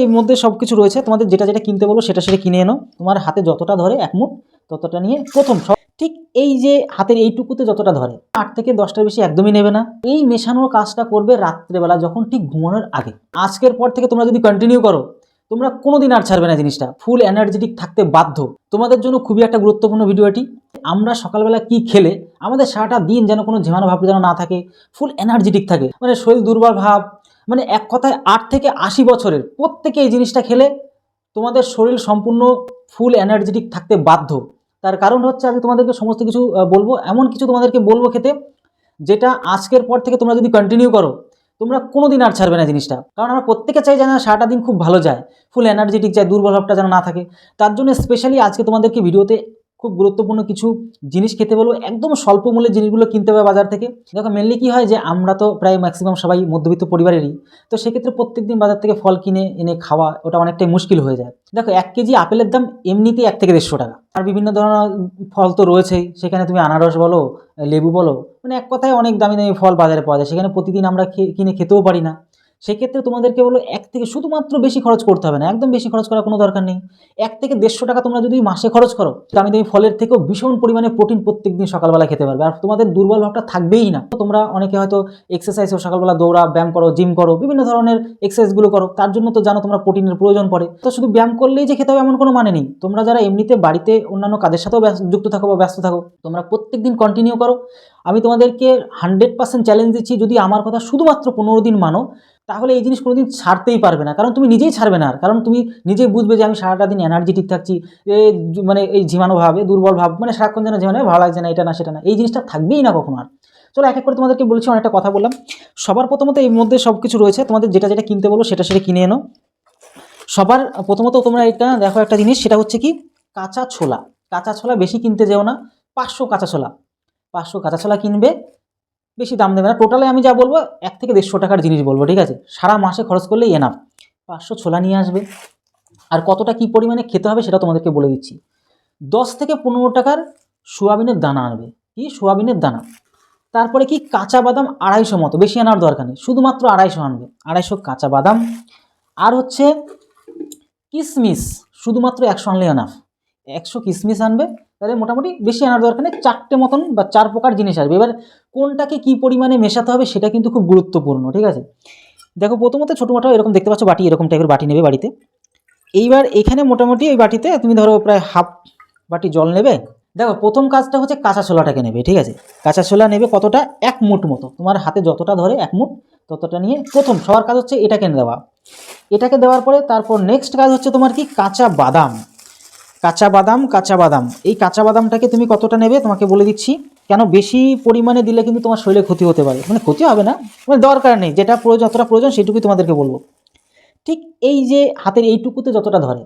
এই মধ্যে সব কিছু রয়েছে। তোমাদের যেটা যেটা কিনতে বলব, সেটা সেটা কিনে এনো। তোমার হাতে যতটা ধরে, এক মুঠ ততটা নিয়ে প্রথম সব ঠিক এই যে হাতের এইটুকুতে যতটা ধরে, আট থেকে দশটার বেশি একদমই নেবে না। এই মেশানোর কাজটা করবে রাত্রেবেলা যখন ঠিক ঘুমানোর আগে। আজকের পর থেকে তোমরা যদি কন্টিনিউ করো, তোমরা কোনোদিন আর ছাড়বে না জিনিসটা। ফুল এনার্জেটিক থাকতে বাধ্য। তোমাদের জন্য খুবই একটা গুরুত্বপূর্ণ ভিডিও এটি। আমরা সকালবেলা কি খেলে, আমাদের সারাটা দিন যেন কোনো ঝিমানো ভাব যেন না থাকে ফুল এনার্জেটিক থাকে। মানে শরীর দুর্বল ভাব মানে এক কথায় আট থেকে আশি বছরের প্রত্যেকে এই জিনিসটা খেলে তোমাদের শরীর সম্পূর্ণ ফুল এনার্জেটিক থাকতে বাধ্য। তার কারণ হচ্ছে আমি তোমাদেরকে সমস্ত কিছু বলব। এমন কিছু তোমাদেরকে বলব খেতে, যেটা আজকের পর থেকে তোমরা যদি কন্টিনিউ করো, তোমরা কোনো দিন আর ছাড়বে না জিনিসটা। কারণ আমরা প্রত্যেকে চাই যেন সারাটা দিন খুব ভালো যায় ফুল এনার্জেটিক যায়, দুর্বল ভাবটা যেন না থাকে। তার জন্য স্পেশালি আজকে তোমাদেরকে ভিডিওতে খুব গুরুত্বপূর্ণ কিছু জিনিস খেতে বলব। একদম স্বল্প মূল্যের জিনিসগুলো কিনতে হবে বাজার থেকে। দেখো মেনলি কি হয় যে, আমরা তো প্রায় ম্যাক্সিমাম সবাই মধ্যবিত্ত পরিবারেরই। তো সেক্ষেত্রে প্রত্যেকদিন বাজার থেকে ফল কিনে, এনে খাওয়া, ওটা অনেকটাই মুশকিল হয়ে যায়। দেখো, এক কেজি আপেলের দাম এমনিতেই এক থেকে দেড়শো টাকা। আর বিভিন্ন ধরনের ফল তো রয়েছেই। সেখানে তুমি আনারস বলো, লেবু বলো মানে এক কথায় অনেক দামি দামি ফল বাজারে পাওয়া যায়। সেখানে প্রতিদিন আমরা কিনে খেতেও পারি না। সেক্ষেত্রে তোমাদেরকে বলো এক থেকে শুধুমাত্র বেশি খরচ করতে হবে না, একদম বেশি খরচ করার কোনো দরকার নেই। এক থেকে দেড়শো টাকা তোমরা যদি মাসে খরচ করো আমি তুমি ফলের থেকেও ভীষণ পরিমাণে প্রোটিন প্রত্যেকদিন সকালবেলা খেতে পারবে। আর তোমাদের দুর্বল ভাবটা থাকবেই না। তোমরা অনেকে হয়তো এক্সারসাইজ সকালবেলা দৌড়া, ব্যায়াম করো জিম করো, বিভিন্ন ধরনের এক্সারসাইজগুলো করো, তার জন্য তো জানো তোমরা প্রোটিনের প্রয়োজন পড়ে। তো শুধু ব্যায়াম করলেই যে খেতে হবে এমন কোনো মানে নেই। তোমরা যারা এমনিতে বাড়িতে অন্যান্য কাজের সাথেও যুক্ত থাকো বা ব্যস্ত থাকো, তোমরা প্রত্যেক দিন কন্টিনিউ করো। আমি তোমাদেরকে হান্ড্রেড পার্সেন্ট চ্যালেঞ্জ দিচ্ছি, যদি আমার কথা শুধুমাত্র পনেরো দিন মানো তাহলে এই জিনিস কোনোদিন ছাড়তেই পারবে না। কারণ তুমি নিজেই ছাড়বে না আর। কারণ তুমি নিজেই বুঝবে যে আমি সারাটা দিন এনার্জেটিক থাকছি মানে এই ঝিমানো ভাবে দুর্বল ভাব মানে সারাক্ষণ যেন ঝিমানো ভালো লাগছে না, এটা না, সেটা না। এই জিনিসটা থাকবেই না কখনো আর। চলো এক এক করে তোমাদেরকে বলছি, অনেকটা কথা বললাম। সবার প্রথমত এই মধ্যে সব কিছু রয়েছে। তোমাদের যেটা যেটা কিনতে বলব সেটা সেটা কিনে এনো। সবার প্রথমত তোমরা এটা দেখো একটা জিনিস, সেটা হচ্ছে কি? কাঁচা ছোলা। কাঁচা ছোলা বেশি কিনতে যেও না। পাঁচশো কাঁচা ছোলা। পাঁচশো কাঁচা ছোলা কিনবে। বেশি দাম দেবে না। টোটালে আমি যা বলব, এক থেকে দেড়শো টাকার জিনিস বলব, ঠিক আছে? সারা মাসে খরচ করলেই এনাফ পাঁচশো ছোলা নিয়ে আসবে। আর কতটা কী পরিমাণে খেতে হবে সেটা তোমাদেরকে বলে দিচ্ছি। দশ থেকে পনেরো টাকার সোয়াবিনের দানা আনবে। কি? সোয়াবিনের দানা। তারপরে কি? কাঁচা বাদাম আড়াইশো মতো। বেশি আনার দরকার নেই। শুধুমাত্র আড়াইশো আনবে। আড়াইশো কাঁচা বাদাম। আর হচ্ছে কিশমিশ শুধুমাত্র একশো আনলে আনাফ একশো কিশমিশ আনবে, তাহলে মোটামুটি বেশি আনার দরকার নেই, চারটে মতন বা চার প্রকার জিনিস আসবে। এবার কোনটাকে কী পরিমাণে মেশাতে হবে সেটা কিন্তু খুব গুরুত্বপূর্ণ, ঠিক আছে? দেখো, প্রথমত ছোটো মোটো এরকম দেখতে পাচ্ছ বাটি, এরকম টাইপের বাটি নেবে বাড়িতে। এইবার এখানে মোটামুটি এই বাটিতে তুমি ধরো প্রায় হাফ বাটি জল নেবে। দেখো, প্রথম কাজটা হচ্ছে কাঁচা ছোলাটাকে নেবে, ঠিক আছে? কাঁচা ছোলা নেবে কতটা? এক মুঠ মতো। তোমার হাতে যতটা ধরে এক মুঠ, ততটা নিয়ে প্রথম সবার কাজ হচ্ছে এটাকে দেওয়া। এটাকে দেওয়ার পরে তারপর নেক্সট কাজ হচ্ছে তোমার কি? কাঁচা বাদাম। কাঁচা বাদাম কাঁচা বাদাম। এই কাঁচা বাদামটাকে তুমি কতটা নেবে তোমাকে বলে দিচ্ছি। কেন বেশি পরিমাণে দিলে কিন্তু তোমার শরীরে ক্ষতি হতে পারে। মানে ক্ষতি হবে না মানে দরকার নেই। যেটা প্রয়োজন, যতটা প্রয়োজন সেটুকুই তোমাদেরকে বলব। ঠিক এই যে হাতের এইটুকুতে যতটা ধরে,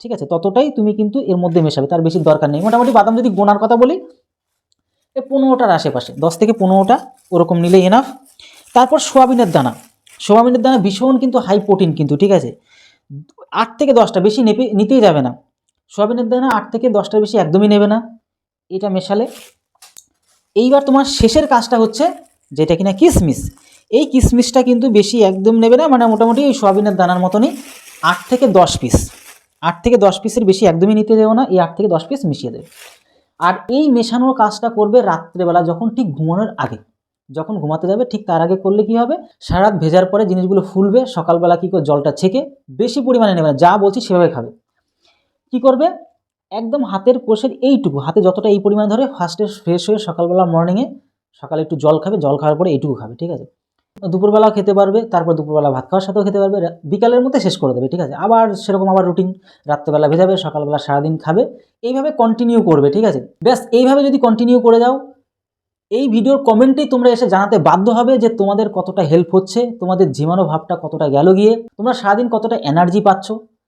ঠিক আছে, ততটাই তুমি কিন্তু এর মধ্যে মেশাবে, তার বেশি দরকার নেই। মোটামুটি বাদাম যদি গোনার কথা বলি পনেরোটার আশেপাশে, দশ থেকে পনেরোটা, ওরকম নিলে এনাফ তারপর সোয়াবিনের দানা। সোয়াবিনের দানা ভীষণ কিন্তু হাই প্রোটিন কিন্তু, ঠিক আছে। আট থেকে দশটা, বেশি নেপে নিতেই যাবে না। সোয়াবিনের দানা আট থেকে দশটার বেশি একদমই নেবে না। এটা মেশালে। এইবার তোমার শেষের কাজটা হচ্ছে যেটা কিনা কিশমিশ এই কিশমিশটা কিন্তু বেশি একদম নেবে না মানে মোটামুটি এই সোয়াবিনের দানার মতনই আট থেকে দশ পিস আট থেকে দশ পিসের বেশি একদমই নিতে দেবো না, এই আট থেকে দশ পিস মিশিয়ে দেবে। আর এই মেশানোর কাজটা করবে রাত্রেবেলা, যখন ঠিক ঘুমানোর আগে। যখন ঘুমাতে যাবে, ঠিক তার আগে করলে কি হবে? সারা রাত ভেজার পরে জিনিসগুলো ফুলবে, সকালবেলা কী করে জলটা ছেঁকে বেশি পরিমাণে নেবে না, যা বলছি সেভাবে খাবে। কি করবে? একদম হাতের কোষের এইটুকু, হাতে যতটা এই পরিমাণ ধরে ফার্স্টে ফ্রেশ হয়ে সকালবেলা মর্নিংয়ে সকালে একটু জল খাবে, জল খাওয়ার পরে এইটুকু খাবে, ঠিক আছে? দুপুরবেলাও খেতে পারবে, তারপর দুপুরবেলা ভাত খাওয়ার সাথেও খেতে পারবে, বিকালের মধ্যে শেষ করে দেবে, ঠিক আছে? আবার সেরকম আবার রুটিন রাত্রেবেলা ভেজাবে, সকালবেলা সারাদিন খাবে, এইভাবে কন্টিনিউ করবে, ঠিক আছে? ব্যাস, এইভাবে যদি কন্টিনিউ করে যাও, এই ভিডিওর কমেন্টেই তোমরা এসে জানাতে বাধ্য হবে যে তোমাদের কতটা হেল্প হচ্ছে, তোমাদের জীবাণু ভাবটা কতটা গেল গিয়ে, তোমরা সারাদিন কতটা এনার্জি পাচ্ছ।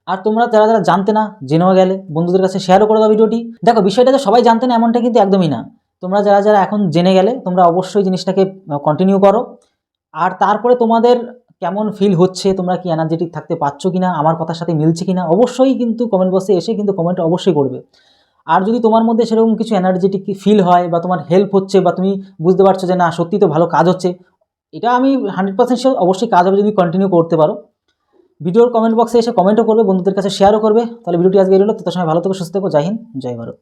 আর তোমরা যারা যারা জানতে না জেনেও গেলে বন্ধুদের কাছে শেয়ারও করে দাও ভিডিওটি। দেখো, বিষয়টা যে সবাই জানতে না, এমনটা কিন্তু একদমই না। তোমরা যারা যারা এখন জেনে গেলে, তোমরা অবশ্যই জিনিসটাকে কন্টিনিউ করো। আর তারপরে তোমাদের কেমন ফিল হচ্ছে, তোমরা কি এনার্জেটিক থাকতে পারছ কি না আমার কথার সাথে মিলছে কি না অবশ্যই কিন্তু কমেন্ট বক্সে এসে কিন্তু কমেন্ট অবশ্যই করবে। আর যদি তোমার মধ্যে সেরকম কিছু এনার্জেটিক ফিল হয় বা তোমার হেল্প হচ্ছে বা তুমি বুঝতে পারছ যে না সত্যি তো ভালো কাজ হচ্ছে, এটা আমি হান্ড্রেড পার্সেন্ট অবশ্যই কাজ হবে যদি কন্টিনিউ করতে পারো। ভিডিওর কমেন্ট বক্সে এসে কমেন্টও করবে, বন্ধুদের কাছে শেয়ারও করবে। তাহলে ভিডিওটি আজকে এলো তো তার সময় ভালো থেকে, সুস্থ থেকো। জয় হিন্দ, জয় ভারত।